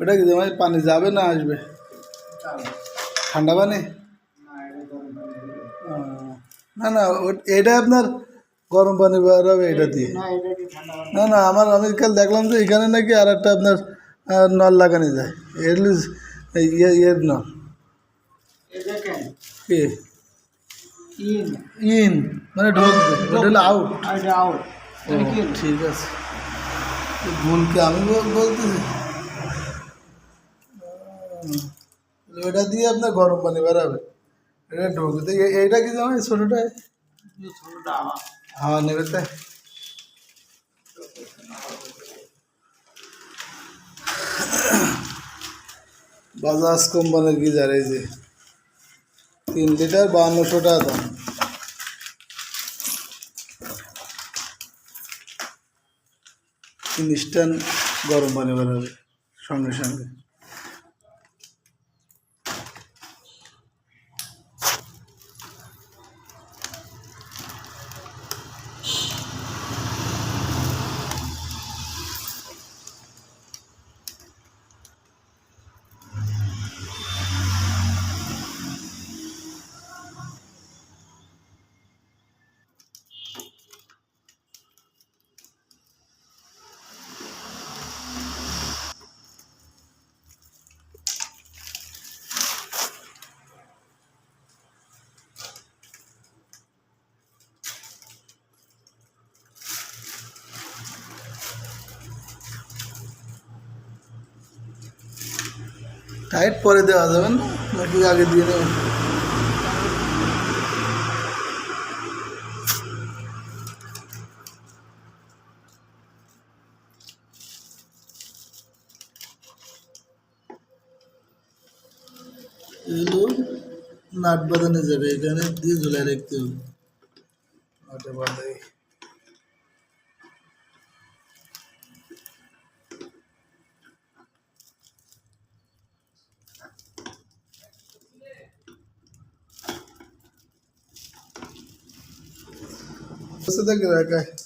ওটা কি জমা পানি যাবে না আসবে ঠান্ডা वाले না না এডা আপনার গরম পানি বের হবে এডা দিয়ে না না আমার আমেরিকা দেখলাম যে এখানে নাকি আরেকটা আপনার নল লাগানি যায় এই লুজ এই এ দেখুন কি इन इन माने ड्रॉप ठीक है भूल के आमी बोल बोलते हैं लोटा हाँ। दिया अपने गरम पानी भरा है এটা ঢোকতে এইটা কি জানো ছোটটা ছোটটা হ্যাঁ নেবে তো বাজাজ কোম্পানির কি জারে যে তিন লিটার বাহান্নশো টাকা দাম ইনস্ট্যান্ট গরম পানি বানাবে সঙ্গে সঙ্গে টাইট পরে দেওয়া যাবে নাকি আগে দিয়ে দেবেন এগুলো নাট বাঁধানো যাবে এখানে দিয়ে ঝুলাই রাখতে হবে নাটে বাঁধাই फसदा गिरा का है